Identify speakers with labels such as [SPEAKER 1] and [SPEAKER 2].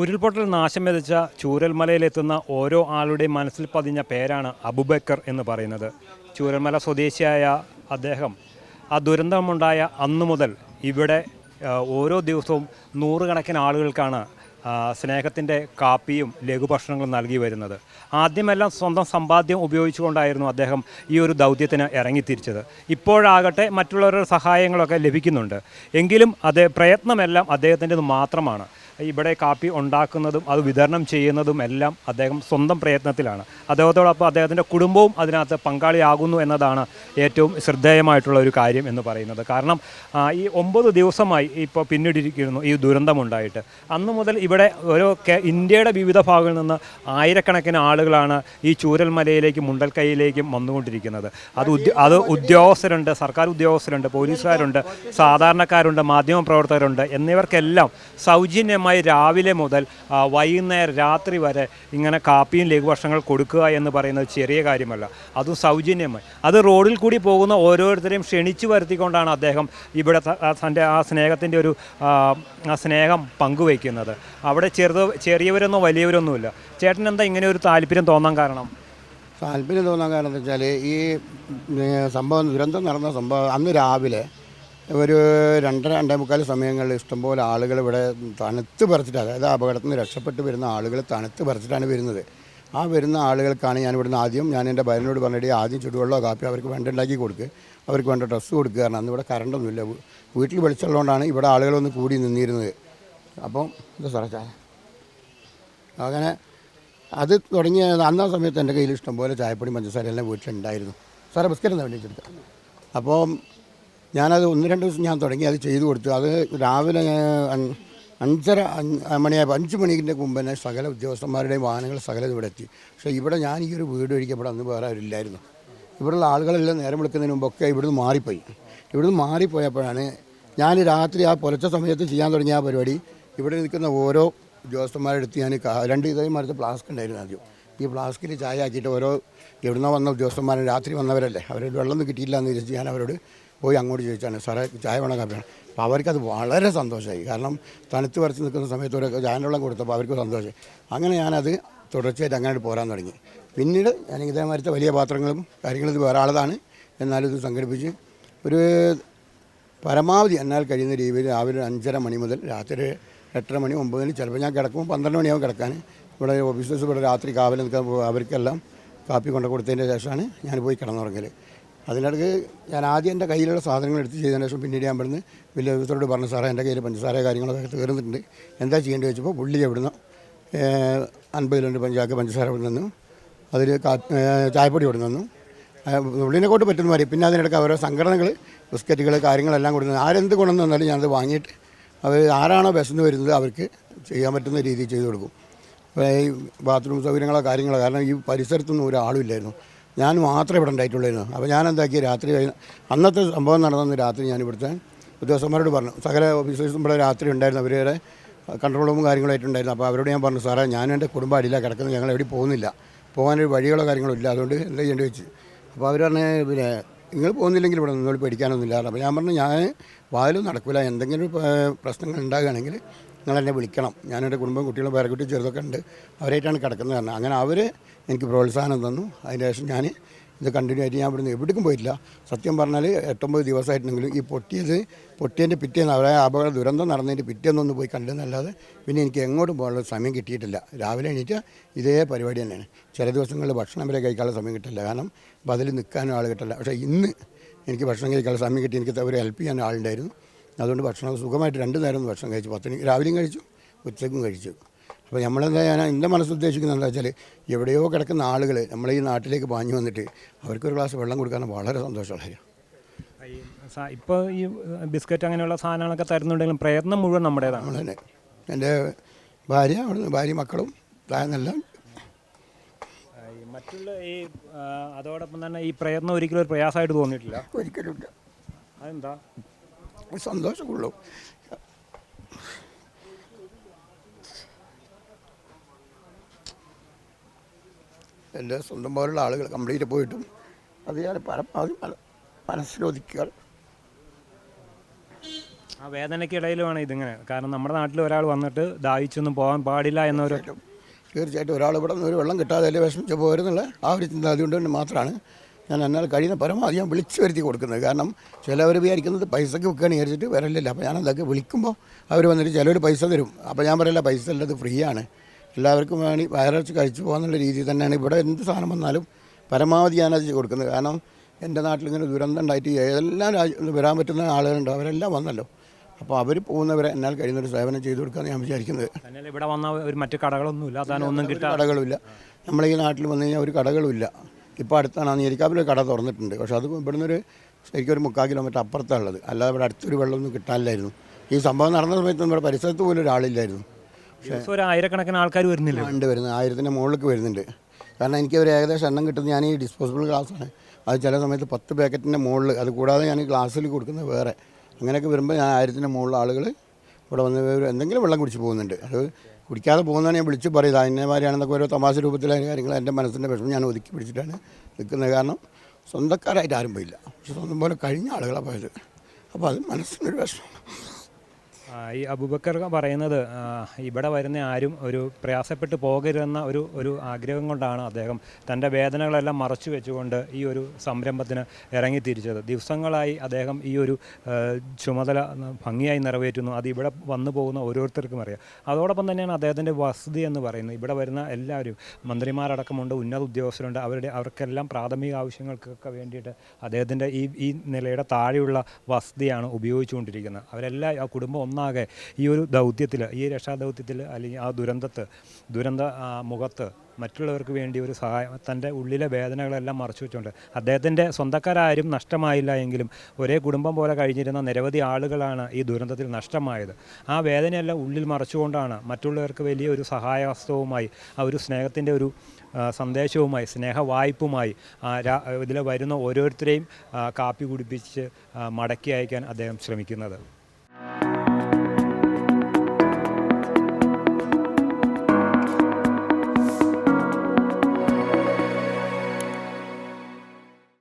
[SPEAKER 1] ഉരുൾപൊട്ടൽ നാശം വിതച്ച ചൂരൽമലയിലെത്തുന്ന ഓരോ ആളുടെയും മനസ്സിൽ പതിഞ്ഞ പേരാണ് അബുബക്കർ എന്ന് പറയുന്നത്. ചൂരൽമല സ്വദേശിയായ അദ്ദേഹം ആ ദുരന്തമുണ്ടായ അന്നു മുതൽ ഇവിടെ ഓരോ ദിവസവും നൂറുകണക്കിന് ആളുകൾക്കാണ് സ്നേഹത്തിന്റെ കാപ്പിയും ലഘുഭക്ഷണങ്ങളും നൽകി വരുന്നത്. ആദ്യമെല്ലാം സ്വന്തം സമ്പാദ്യം ഉപയോഗിച്ചുകൊണ്ടായിരുന്നു അദ്ദേഹം ഈ ഒരു ദൗത്യത്തിന് ഇറങ്ങിത്തിരിച്ചത്. ഇപ്പോഴാകട്ടെ മറ്റുള്ളവരുടെ സഹായങ്ങളൊക്കെ ലഭിക്കുന്നുണ്ട്. എങ്കിലും അത് പ്രയത്നമെല്ലാം അദ്ദേഹത്തിന്റെത് മാത്രമാണ്. ഇവിടെ കാപ്പി ഉണ്ടാക്കുന്നതും അത് വിതരണം ചെയ്യുന്നതും എല്ലാം അദ്ദേഹം സ്വന്തം പ്രയത്നത്തിലാണ്. അദ്ദേഹത്തോടൊപ്പം അദ്ദേഹത്തിന്റെ കുടുംബവും അതിനകത്ത് പങ്കാളിയാകുന്നു എന്നതാണ് ഏറ്റവും ശ്രദ്ധേയമായിട്ടുള്ള ഒരു കാര്യം എന്ന് പറയുന്നത്. കാരണം ഈ ഒമ്പത് ദിവസമായി ഇപ്പോൾ പിന്നിട്ടിരിക്കുന്നു ഈ ദുരന്തമുണ്ടായിട്ട്. അന്ന് മുതൽ ഇവിടെ ഓരോ ഇന്ത്യയുടെ വിവിധ ഭാഗങ്ങളിൽ നിന്ന് ആയിരക്കണക്കിന് ആളുകളാണ് ഈ ചൂരൽമലയിലേക്കും മുണ്ടൽക്കൈയിലേക്കും വന്നുകൊണ്ടിരിക്കുന്നത്. അത് അത് ഉദ്യോഗസ്ഥരുണ്ട് സർക്കാർ ഉദ്യോഗസ്ഥരുണ്ട് പോലീസുകാരുണ്ട് സാധാരണക്കാരുണ്ട് മാധ്യമപ്രവർത്തകരുണ്ട് എന്നിവർക്കെല്ലാം സൗജന്യമായി രാവിലെ മുതൽ വൈകുന്നേരം രാത്രി വരെ ഇങ്ങനെ കാപ്പിയും ലഘുഭക്ഷണങ്ങൾ കൊടുക്കുക എന്ന് പറയുന്നത് ചെറിയ കാര്യമല്ല. അതും സൗജന്യമായി. അത് റോഡിൽ കൂടി പോകുന്ന ഓരോരുത്തരെയും ക്ഷണിച്ചു വരുത്തിക്കൊണ്ടാണ് അദ്ദേഹം ഇവിടെ തന്റെ ആ സ്നേഹത്തിന്റെ ഒരു ആ, സ്നേഹം പങ്കുവയ്ക്കുന്നത്. അവിടെ ചെറുത് ചെറിയവരൊന്നും വലിയവരൊന്നുമില്ല. ചേട്ടൻ എന്താ ഇങ്ങനെ ഒരു താല്പര്യം തോന്നാൻ കാരണം?
[SPEAKER 2] താല്പര്യം തോന്നാൻ കാരണം എന്താ വെച്ചാൽ ഈ സംഭവം ദുരന്തം നടന്ന സംഭവം അന്ന് രാവിലെ ഒരു രണ്ടര രണ്ടേ മുക്കാൽ സമയങ്ങളിൽ ഇഷ്ടംപോലെ ആളുകൾ ഇവിടെ തണുത്ത് പറിച്ചിട്ട് അതായത് അപകടത്തിൽ നിന്ന് രക്ഷപ്പെട്ട് വരുന്ന ആളുകൾ തണുത്ത് പറിച്ചിട്ടാണ് വരുന്നത്. ആ വരുന്ന ആളുകൾക്കാണ് ഞാൻ ഇവിടുന്ന് ആദ്യം ഞാൻ എന്റെ ഭയനോട് പറഞ്ഞിട്ട് ആദ്യം ചുടുവെള്ളമോ കാപ്പി അവർക്ക് വേണ്ട ഉണ്ടാക്കി കൊടുക്കുക അവർക്ക് വേണ്ട ഡ്രസ്സ് കൊടുക്കുക കാരണം അന്ന് ഇവിടെ കറണ്ടൊന്നുമില്ല വീട്ടിൽ വെളിച്ചുള്ളതുകൊണ്ടാണ് ഇവിടെ ആളുകളൊന്ന് കൂടി നിന്നിരുന്നത്. അപ്പം എന്താ സാറേ ചായ. അങ്ങനെ അത് തുടങ്ങിയ അന്ന സമയത്ത് എന്റെ കയ്യിൽ ഇഷ്ടംപോലെ ചായപ്പൊടി പഞ്ചസാര എല്ലാം വീട്ടിലുണ്ടായിരുന്നു. സാറേ ബിസ്ക്കറ്റ് എന്താ വേണ്ടി വെച്ചെടുക്കാം അപ്പോൾ ഞാനത് ഒന്ന് രണ്ട് ദിവസം ഞാൻ തുടങ്ങി അത് ചെയ്തു കൊടുത്തു. അത് രാവിലെ അഞ്ചര അഞ്ച് മണിയായപ്പോൾ അഞ്ച് മണിക്കിന്റെ മുമ്പ് തന്നെ സകല ഉദ്യോഗസ്ഥന്മാരുടെയും വാഹനങ്ങൾ സകല ഇവിടെ എത്തി. പക്ഷേ ഇവിടെ ഞാൻ ഈ ഒരു വീട് ഒഴികെ ഇവിടെ അന്ന് വേറെ ആരില്ലായിരുന്നു ഇവിടെയുള്ള ആളുകളെല്ലാം നേരം വിളിക്കുന്നതിന് മുമ്പൊക്കെ ഇവിടുന്ന് മാറിപ്പോയി. ഇവിടുന്ന് മാറിപ്പോയപ്പോഴാണ് ഞാൻ രാത്രി ആ പുലച്ച സമയത്ത് ചെയ്യാൻ തുടങ്ങിയ ആ പരിപാടി. ഇവിടെ നിൽക്കുന്ന ഓരോ ഉദ്യോഗസ്ഥന്മാരുടെ അടുത്ത് ഞാൻ രണ്ട് ഇതേ മരത്ത് ഫ്ലാസ്ക് ഉണ്ടായിരുന്നു ആദ്യം. ഈ ഫ്ലാസ്കിൽ ചായ ആക്കിയിട്ട് ഓരോ എവിടുന്നോ വന്ന ഉദ്യോഗസ്ഥന്മാരും രാത്രി വന്നവരല്ലേ? അവരോട് വെള്ളമൊന്നും കിട്ടിയില്ല എന്ന് വിചാരിച്ച് ഞാൻ അവരോട് പോയി അങ്ങോട്ട് ചോദിച്ചാണ് സാറേ ചായ വേണം കാപ്പി വേണം? അപ്പോൾ അവർക്കത് വളരെ സന്തോഷമായി കാരണം തണുത്ത് വരച്ച് നിൽക്കുന്ന സമയത്ത് ഒരു ചായ വെള്ളം കൊടുത്തപ്പോൾ അവർക്ക് സന്തോഷമായി അങ്ങനെ ഞാനത് തുടർച്ചയായിട്ട് അങ്ങനെ പോരാൻ തുടങ്ങി. പിന്നീട് ഞാൻ ഇതേമാതിരത്തെ വലിയ പാത്രങ്ങളും കാര്യങ്ങളും ഇത് വേറെ ആളതാണ്. എന്നാലും ഇത് സംഘടിപ്പിച്ച് ഒരു പരമാവധി എന്നാൽ കഴിയുന്ന രീതിയിൽ രാവിലെ അഞ്ചര മണി മുതൽ രാത്രി എട്ടര മണി ഒമ്പത് മണി ചിലപ്പോൾ ഞാൻ കിടക്കുമ്പോൾ പന്ത്രണ്ട് മണിയാവും കിടക്കാൻ. ഇവിടെ ഓഫീസേഴ്സ് ഇവിടെ രാത്രി കാവൽ നിൽക്കാൻ അവർക്കെല്ലാം കാപ്പി കൊണ്ട് കൊടുത്തതിന്റെ ശേഷമാണ് ഞാൻ പോയി കിടന്നുറങ്ങൽ അതിനിടയ്ക്ക് ഞാൻ ആദ്യം എന്റെ കയ്യിലുള്ള സാധനങ്ങൾ എടുത്ത് ചെയ്തതിന് ശേഷം പിന്നീട് ഞാൻ പറഞ്ഞ് വലിയ ഓഫീസറോട് പറഞ്ഞു സാറേ എന്റെ കയ്യിൽ പഞ്ചസാര കാര്യങ്ങളൊക്കെ തീർന്നിട്ടുണ്ട്. എന്താ ചെയ്യേണ്ടത്? ചോദിച്ചപ്പോൾ പുള്ളി എവിടുന്ന് അൻപത് കിലോമീറ്റർ പഞ്ചാക്ക് പഞ്ചസാര ഇവിടെ നിന്നു അതിൽ ചായപ്പൊടി ഇവിടെ നിന്നു പുള്ളിനെ കൊണ്ട് പറ്റുന്ന മാതിരി. പിന്നെ അതിനിടയ്ക്ക് ഓരോ സംഘടനകൾ ബിസ്ക്കറ്റുകൾ കാര്യങ്ങളെല്ലാം കൊടുക്കുന്നത് ആരെന്ത് ഗുണം തന്നാലും ഞാനത് വാങ്ങിയിട്ട് അവർ ആരാണോ വിശന്ന് വരുന്നത് അവർക്ക് ചെയ്യാൻ പറ്റുന്ന രീതിയിൽ ചെയ്തു കൊടുക്കും. ഈ ബാത്റൂം സൗകര്യങ്ങളോ കാര്യങ്ങളോ കാരണം ഈ പരിസരത്തൊന്നും ഒരാളും ഇല്ലായിരുന്നു. ഞാൻ മാത്രമേ ഇവിടെ ഉണ്ടായിട്ടുള്ളൂ അപ്പോൾ ഞാൻ എന്താക്കി രാത്രി അന്നത്തെ സംഭവം നടന്ന രാത്രി ഞാൻ ഇവിടുത്തെ ഉദ്യോഗസ്ഥന്മാരോട് പറഞ്ഞു. സകല ഓഫീസേഴ്സും ഇവിടെ രാത്രി ഉണ്ടായിരുന്നു. അവരുടെ കൺട്രോൾ റൂമും കാര്യങ്ങളായിട്ടുണ്ടായിരുന്നു അപ്പോൾ അവരോട് ഞാൻ പറഞ്ഞു സാറേ ഞാൻ എന്റെ കുടുംബം അടിയിലാണ് കിടക്കുന്നത്. ഞങ്ങൾ എവിടെ പോകുന്നില്ല. പോകാനൊരു വഴികളോ കാര്യങ്ങളോ ഇല്ല. അതുകൊണ്ട് എന്താ ചെയ്യേണ്ടി വെച്ച്? അപ്പോൾ അവർ പറഞ്ഞ പിന്നെ നിങ്ങൾ പോകുന്നില്ലെങ്കിൽ ഇവിടെ നിന്നോട് പേടിക്കാനൊന്നുമില്ല അപ്പോൾ ഞാൻ പറഞ്ഞു ഞാൻ വാതിലും നടക്കില്ല എന്തെങ്കിലും പ്രശ്നങ്ങൾ ഉണ്ടാകുകയാണെങ്കിൽ നിങ്ങൾ എന്നെ വിളിക്കണം. ഞാൻ എന്റെ കുടുംബം കുട്ടികളും പേരക്കുട്ടി ചെറുതൊക്കെ ഉണ്ട്. അവരായിട്ടാണ് കിടക്കുന്നത് കാരണം അങ്ങനെ അവർ എനിക്ക് പ്രോത്സാഹനം തന്നു. അതിന് ശേഷം ഞാൻ ഇത് കണ്ടിന്യൂ ആയിട്ട് ഞാൻ ഇവിടുന്ന് എവിടേക്കും പോയിട്ടില്ല. സത്യം പറഞ്ഞാൽ എട്ടൊമ്പത് ദിവസമായിട്ടുണ്ടെങ്കിലും ഈ പൊട്ടിയത് പൊട്ടിയതിന്റെ പിറ്റേന്ന് അവരെ അപകട ദുരന്തം നടന്നതിന്റെ പിറ്റേന്നൊന്ന് പോയി കണ്ടെന്നല്ലാതെ പിന്നെ എനിക്ക് എങ്ങോട്ടും പോകാനുള്ള സമയം കിട്ടിയിട്ടില്ല. രാവിലെ എണീറ്റ് ഇതേ പരിപാടി തന്നെയാണ്. ചില ദിവസങ്ങളിൽ ഭക്ഷണം വരെ കഴിക്കാനുള്ള സമയം കിട്ടില്ല. കാരണം ബദലിൽ നിൽക്കാനും ആൾ കിട്ടില്ല. പക്ഷേ ഇന്ന് എനിക്ക് ഭക്ഷണം കഴിക്കാനുള്ള സമയം കിട്ടി. എനിക്ക് അവരെ ഹെൽപ്പ് ചെയ്യാൻ ആളുണ്ടായിരുന്നു അതുകൊണ്ട് ഭക്ഷണം സുഖമായിട്ട് രണ്ട് നേരം ഭക്ഷണം കഴിച്ചു. പത്തിന് രാവിലെയും കഴിച്ചു ഉച്ചയ്ക്കും കഴിച്ചു. അപ്പോൾ നമ്മളെന്താ ഞാൻ എന്റെ മനസ്സുദ്ദേശിക്കുന്നത് എന്താ വെച്ചാൽ എവിടെയോ കിടക്കുന്ന ആളുകൾ നമ്മളെ ഈ നാട്ടിലേക്ക് പാഞ്ഞു വന്നിട്ട് അവർക്കൊരു ഗ്ലാസ് വെള്ളം കൊടുക്കാൻ വളരെ സന്തോഷമുള്ള കാര്യം.
[SPEAKER 1] ഇപ്പോൾ ഈ ബിസ്ക്കറ്റ് അങ്ങനെയുള്ള സാധനങ്ങളൊക്കെ തരുന്നുണ്ടെങ്കിലും പ്രയത്നം മുഴുവൻ നമ്മുടേതാണ്.
[SPEAKER 2] നമ്മൾ തന്നെ. എന്റെ ഭാര്യ അവിടുന്ന് ഭാര്യ മക്കളും താഴ്ന്നെല്ലാം
[SPEAKER 1] മറ്റുള്ള ഈ അതോടൊപ്പം തന്നെ ഈ പ്രയത്നം ഒരിക്കലും ഒരു പ്രയാസമായിട്ട് തോന്നിയിട്ടില്ല.
[SPEAKER 2] ഒരിക്കലും
[SPEAKER 1] അതെന്താ?
[SPEAKER 2] സന്തോഷമുള്ളൂ. എന്റെ സ്വന്തം പോലുള്ള ആളുകൾ കംപ്ലീറ്റ് പോയിട്ടും അത് ഞാൻ പരമാവധി മനസ്സിലോദിക്കുക. മനസ്സിലൊതുക്കുക
[SPEAKER 1] ആ വേദനയ്ക്കിടയിലുമാണ് ഇതിങ്ങനെ. കാരണം നമ്മുടെ നാട്ടിൽ ഒരാൾ വന്നിട്ട് ദാഹിച്ചൊന്നും പോകാൻ പാടില്ല എന്നൊരു
[SPEAKER 2] തീർച്ചയായിട്ടും. ഒരാൾ ഇവിടെ നിന്ന് ഒരു വെള്ളം കിട്ടാതെ വിഷമിച്ച് പോരുന്നുള്ള ആ ഒരു ചിന്ത അതുകൊണ്ട് തന്നെ മാത്രമാണ്. ഞാൻ എന്നാൽ കഴിയുന്ന പരമാവധി ഞാൻ വിളിച്ചു വരുത്തി കൊടുക്കുന്നത്. കാരണം ചിലവർ വിചാരിക്കുന്നത് പൈസക്ക് വെക്കുകയാണ് വിചാരിച്ചിട്ട് വരലില്ല അപ്പോൾ ഞാൻ അതൊക്കെ വിളിക്കുമ്പോൾ അവർ വന്നിട്ട് ചിലവർ പൈസ തരും. അപ്പോൾ ഞാൻ പറയില്ല പൈസ ഇത് ഫ്രീ ആണ്. എല്ലാവർക്കും വേണ്ടി വയറിറച്ച് കഴിച്ചു പോകാന്നുള്ള രീതിയിൽ തന്നെയാണ് ഇവിടെ എന്ത് സാധനം വന്നാലും പരമാവധി ഞാനത് അത് കൊടുക്കുന്നത്. കാരണം എന്റെ നാട്ടിൽ ഇങ്ങനെ ദുരന്തം ഉണ്ടായിട്ട് ഏതെല്ലാം രാജ്യം വരാൻ പറ്റുന്ന ആളുകളുണ്ട് അവരെല്ലാം വന്നല്ലോ. അപ്പോൾ അവർ പോകുന്നവരെ എന്നാൽ കഴിയുന്നൊരു സേവനം ചെയ്തു കൊടുക്കാമെന്ന് ഞാൻ വിചാരിക്കുന്നത്.
[SPEAKER 1] ഇവിടെ വന്ന ഒരു മറ്റു കടകളൊന്നുമില്ല. അതാണ് ഒന്നും
[SPEAKER 2] കടകളില്ല നമ്മളെ ഈ നാട്ടിൽ വന്നു കഴിഞ്ഞാൽ ഒരു കടകളുമില്ല. ഇപ്പോൾ അടുത്താണ് അമേരിക്കാവിൽ കട തുറന്നിട്ടുണ്ട്. പക്ഷേ അത് ഇവിടുന്ന് ഒരു ശരിക്കും ഒരു മുക്കാൽ കിലോമീറ്റർ അപ്പുറത്താണ് ഉള്ളത്. അല്ലാതെ ഇവിടെ അടുത്തൊരു വെള്ളമൊന്നും കിട്ടാനില്ലായിരുന്നു. ഈ സംഭവം നടന്ന സമയത്ത് നമ്മുടെ പരിസരത്ത് പോലും ഒരാളില്ലായിരുന്നു.
[SPEAKER 1] പക്ഷേ ഒരു ആയിരക്കണക്കിന് ആൾക്കാർ വരുന്നില്ല?
[SPEAKER 2] ഉണ്ട് വരുന്നത്. ആയിരത്തിന്റെ മുകളിലേക്ക് വരുന്നുണ്ട്. കാരണം എനിക്ക് ഒരു ഏകദേശം എണ്ണം കിട്ടുന്നത് ഞാൻ ഈ ഡിസ്പോസിബിൾ ഗ്ലാസ്സാണ് അത് ചില സമയത്ത് പത്ത് പാക്കറ്റിന്റെ മുകളിൽ അത് കൂടാതെ ഞാൻ ഗ്ലാസ്സിൽ കൊടുക്കുന്നത് വേറെ. അങ്ങനെയൊക്കെ വരുമ്പോൾ ഞാൻ ആയിരത്തിന്റെ മുകളിൽ ആളുകൾ ഇവിടെ വന്ന് എന്തെങ്കിലും വെള്ളം കുടിച്ച് പോകുന്നുണ്ട്. അത് കുടിക്കാതെ പോകുന്നതാണ് ഞാൻ വിളിച്ച് പറയുന്നത്. അതിനെമാരിയാണെന്നൊക്കെ ഓരോ തമാശ രൂപത്തിലെ കാര്യങ്ങൾ എന്റെ മനസ്സിന്റെ വിഷമം. ഞാൻ ഒതുക്കി പിടിച്ചിട്ടാണ് നിൽക്കുന്നത്. കാരണം സ്വന്തക്കാരായിട്ട് ആരും പോയില്ല. പക്ഷെ സ്വന്തം പോലെ കഴിഞ്ഞ ആളുകളാണ് പോയത്. അപ്പോൾ അത് മനസ്സിനൊരു വിഷമം
[SPEAKER 1] ഈ അബുബക്കർ പറയുന്നത് ഇവിടെ വരുന്ന ആരും ഒരു പ്രയാസപ്പെട്ട് പോകരുതെന്ന ഒരു ഒരു ആഗ്രഹം കൊണ്ടാണ് അദ്ദേഹം തന്റെ വേദനകളെല്ലാം മറച്ചു വെച്ചുകൊണ്ട് ഈ ഒരു സംരംഭത്തിന് ഇറങ്ങിത്തിരിച്ചത്. ദിവസങ്ങളായി അദ്ദേഹം ഈ ഒരു ചുമതല ഭംഗിയായി നിറവേറ്റുന്നു. അത് ഇവിടെ വന്നു പോകുന്ന ഓരോരുത്തർക്കും അറിയാം. അതോടൊപ്പം തന്നെയാണ് അദ്ദേഹത്തിന്റെ വസതി എന്ന് പറയുന്നത്. ഇവിടെ വരുന്ന എല്ലാവരും മന്ത്രിമാരടക്കമുണ്ട് ഉന്നത ഉദ്യോഗസ്ഥരുണ്ട്. അവരുടെ അവർക്കെല്ലാം പ്രാഥമിക ആവശ്യങ്ങൾക്കൊക്കെ വേണ്ടിയിട്ട് അദ്ദേഹത്തിന്റെ ഈ ഈ നിലയുടെ താഴെയുള്ള വസതിയാണ് ഉപയോഗിച്ചുകൊണ്ടിരിക്കുന്നത്. അവരെല്ലാം ആ കുടുംബം ഒന്നാകെ ഈ ഒരു ദൗത്യത്തിൽ ഈ രക്ഷാദൗത്യത്തിൽ അല്ലെങ്കിൽ ആ ദുരന്തത്ത് ദുരന്ത മുഖത്ത് മറ്റുള്ളവർക്ക് വേണ്ടി ഒരു സഹായം തന്റെ ഉള്ളിലെ വേദനകളെല്ലാം മറച്ചു വെച്ചുകൊണ്ട് അദ്ദേഹത്തിന്റെ സ്വന്തക്കാരാരും നഷ്ടമായില്ല എങ്കിലും ഒരേ കുടുംബം പോലെ കഴിഞ്ഞിരുന്ന നിരവധി ആളുകളാണ് ഈ ദുരന്തത്തിൽ നഷ്ടമായത്. ആ വേദനയെല്ലാം ഉള്ളിൽ മറച്ചുകൊണ്ടാണ് മറ്റുള്ളവർക്ക് വലിയ ഒരു സഹായഹസ്തവുമായി ആ ഒരു സ്നേഹത്തിന്റെ ഒരു സന്ദേശവുമായി സന്ദേശവുമായി സ്നേഹവായ്പുമായി ഇതിൽ വരുന്ന ഓരോരുത്തരെയും കാപ്പി കുടിപ്പിച്ച് മടക്കി അയക്കാൻ അദ്ദേഹം ശ്രമിക്കുന്നത്.